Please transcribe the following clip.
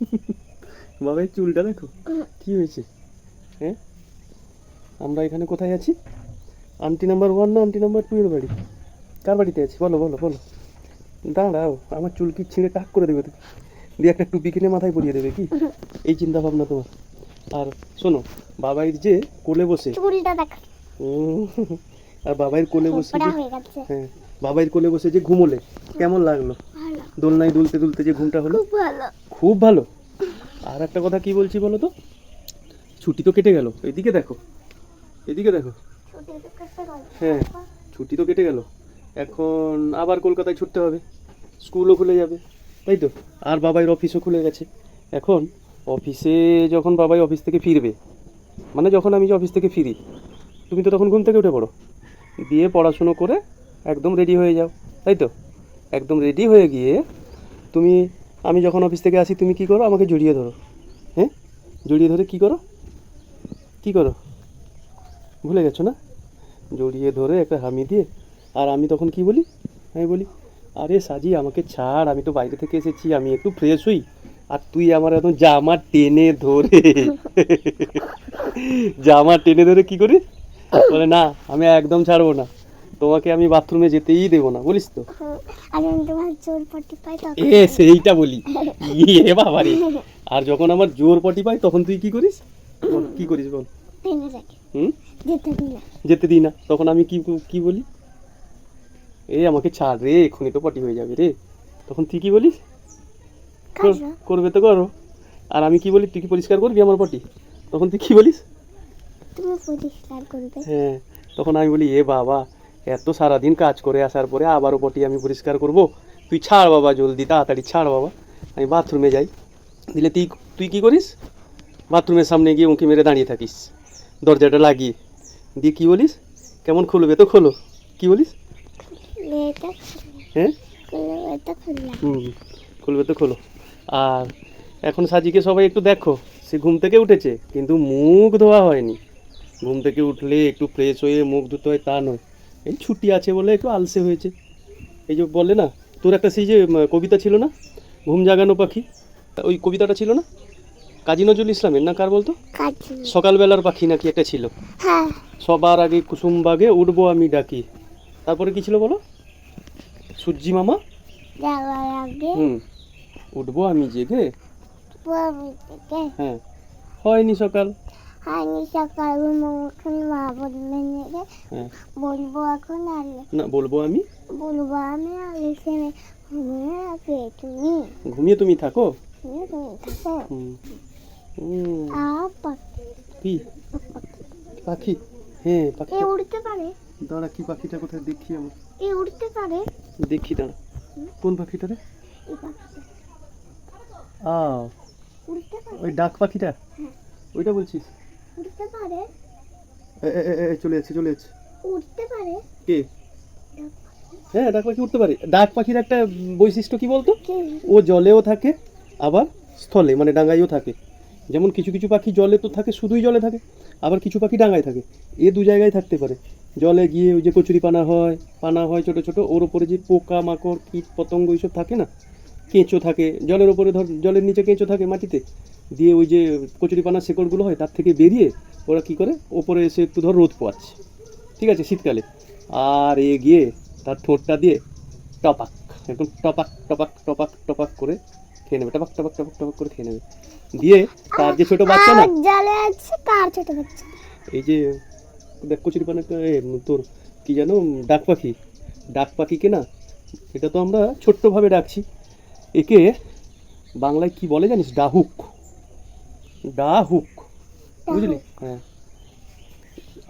বাবা এই চুলটা দেখো। কি হয়েছে? হ্যাঁ? আমরা এখানে কোথায় আছি? আন্টি নাম্বার ওয়ান না আন্টি নাম্বার টু এর বাড়ি? কার বাড়িতে আছি? বলো বলো বলো। দাঁড়াও আমার চুল কি ছিঁড়ে টাক করে দেবে তো দিয়ে একটা টুপি কিনে মাথায় পরিয়ে দেবে কি? এই চিন্তা ভাবনা তোমার। আর শোনো বাবাইর যে কোলে বসে চুলটা দেখ। আর বাবাইয়ের কোলে বসে যে হ্যাঁ বাবাইয়ের কোলে বসে যে ঘুমোলে কেমন লাগল? দোলনায় দুলতে দুলতে যে ঘুমটা হলো? ভালো। খুব ভালো। আর একটা কথা কি বলছি বলো তো? ছুটি তো কেটে গেল। এদিকে দেখো। এদিকে দেখো। হ্যাঁ ছুটি তো কেটে গেল। এখন আবার কলকাতায় ছুটতে হবে। স্কুলও খুলে যাবে। তাই তো? আর বাবাইয়ের অফিসও খুলে গেছে। এখন অফিসে যখন বাবাই অফিস থেকে ফিরবে মানে যখন আমি যে অফিস থেকে ফিরি, তুমি তো তখন ঘুম থেকে উঠে পড়ো। দিয়ে পড়াশুনো করে একদম রেডি হয়ে যাও। তাই তো? একদম রেডি হয়ে গিয়ে তুমি আমি যখন অফিস থেকে আসি, তুমি কি করো? আমাকে জড়িয়ে ধরো। হ্যাঁ? জড়িয়ে ধরে কি করো? কি করো? ভুলে গেছো না? জড়িয়ে ধরে একটা হামি দিয়ে, আর আমি তখন কি বলি? আমি বলি, আরে সাজি, আমাকে ছাড়, আমি তো বাইরে থেকে এসেছি, আমি একটু ফ্রেশ হই। আর তুই আমার একদম জামা টেনে ধরে জামা টেনে ধরে কি করিস? বলে, না, আমি একদম ছাড়বো না। তোমাকে আমি বাথরুমে যেতেই দেবো না বলিস তো। আর আমি তোমার চোর পটি পাই তখন। এ সেইটা বলি। এ বাবা রে আর যখন আমার জোর পটি পাই তখন তুই কি করিস? বল, কি করিস বল? হুম? যেতে দিই না। যেতে দিই না। তখন আমি কি কি বলি? এই আমাকে ছাড় রে এক্ষুনি তো পটি হয়ে যাবে রে। তখন তুই কি বলিস? কর- কাজা করবে তো করো। আর আমি কি বলি তুই কি পরিষ্কার করবি আমার পটি? তখন তুই কি বলিস? তুমি পরিষ্কার করবে। হ্যাঁ তখন আমি বলি এ বাবা এত সারাদিন কাজ করে আসার পরে আবারও পটি আমি পরিষ্কার করব। তুই ছাড় বাবা জলদি তাড়াতাড়ি ছাড় বাবা। আমি বাথরুমে যাই। দিলে তুই তুই কী করিস? বাথরুমের সামনে গিয়ে উঁকি মেরে দাঁড়িয়ে থাকিস। দরজাটা লাগিয়ে। দিয়ে কী বলিস? কেমন খুলবে তো খোলো। কী বলিস? হ্যাঁ? হুম খুলবে তো খোলো। আর এখন সাজিকে সবাই একটু দেখো। সে ঘুম থেকে উঠেছে কিন্তু মুখ ধোয়া হয়নি। ঘুম থেকে উঠলে একটু ফ্রেশ হয়ে মুখ ধুতে হয় তা নয়। এই ছুটি আছে বলে একটু আলসে হয়েছে। এই যে বলে না তোর একটা সেই যে কবিতা ছিল না? ঘুম জাগানো পাখি। ওই কবিতাটা ছিল না? কাজী নজরুল ইসলামের না কার বলতো? সকালবেলার পাখি নাকি একটা ছিল? হ্যাঁ। সবার আগে কুসুম বাগে উঠবো আমি ডাকি। তারপরে কি ছিল বলো? সূর্যি মামা? হুম। উঠবো আমি জেগে। হ্যাঁ। হয়নি সকাল। আমি সকাল এখন মা বলবেন বলব এখন আর না বলব আমি বলব আমি আর ঘুমিয়ে রাখবে তুমি ঘুমিয়ে তুমি থাকো তুমি তুমি থাকো আর পাখি পাখি হ্যাঁ পাখি উড়তে পারে দাঁড়া কি পাখিটা কোথায় দেখি আমি এ উড়তে পারে দেখি দাঁড়া কোন পাখিটা রে আ ওই ডাক পাখিটা ওইটা বলছিস উড়তে পারে? এ, এ, এ, এ, চলে যাচ্ছে চলে যাচ্ছে। উড়তে পারে? কে? হ্যাঁ ডাক পাখি উঠতে পারে। ডাক পাখির একটা বৈশিষ্ট্য কি বলতো? ও জলেও থাকে আবার স্থলে মানে ডাঙায়ও থাকে। যেমন কিছু কিছু পাখি জলে তো থাকে শুধুই জলে থাকে আবার কিছু পাখি ডাঙায় থাকে। এ দু জায়গায় থাকতে পারে। জলে গিয়ে ওই যে কচুরি পানা হয় পানা হয় ছোট ছোট ওর ওপরে যে পোকা মাকড় কীট পতঙ্গ এইসব থাকে না কেঁচো থাকে। জলের ওপরে ধর জলের নিচে কেঁচো থাকে মাটিতে। দিয়ে ওই যে কচুরি পানার শেকড়গুলো হয় তার থেকে বেরিয়ে ওরা কি করে? ওপরে এসে একটু ধর রোদ পোয়াচ্ছে। ঠিক আছে শীতকালে। আর এ গিয়ে তার ঠোঁটটা দিয়ে টপাক একদম টপাক টপাক টপাক টপাক করে খেয়ে নেবে। টপাক টপাক টপাক টপাক করে খেয়ে নেবে। দিয়ে তার যে ছোট বাচ্চা না জলে আছে কার ছোট বাচ্চা। এই যে দেখ কচুরি পানা তোর কি জানো ডাক পাখি। ডাক পাখিকে না এটা তো আমরা ছোট্টভাবে ডাকছি। একে বাংলায় কি বলে জানিস? ডাহুক। ডাহুক বুঝলি হ্যাঁ